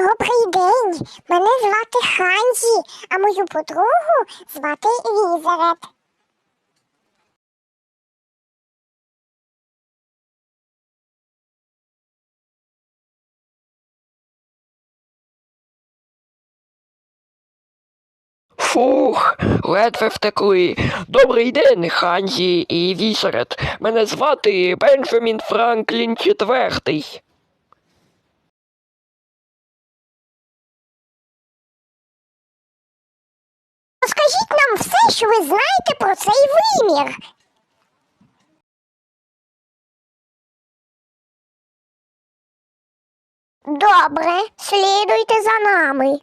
Добрий день. Мене звати Ханзі, а мою подругу звати Візерет. Фух, ледве втекли. Добрий день, Ханзі і Вісерет. Мене звати Бенджамін Франклін IV. Розкажіть нам все, що ви знаєте про цей вимір. Добре, слідуйте за нами.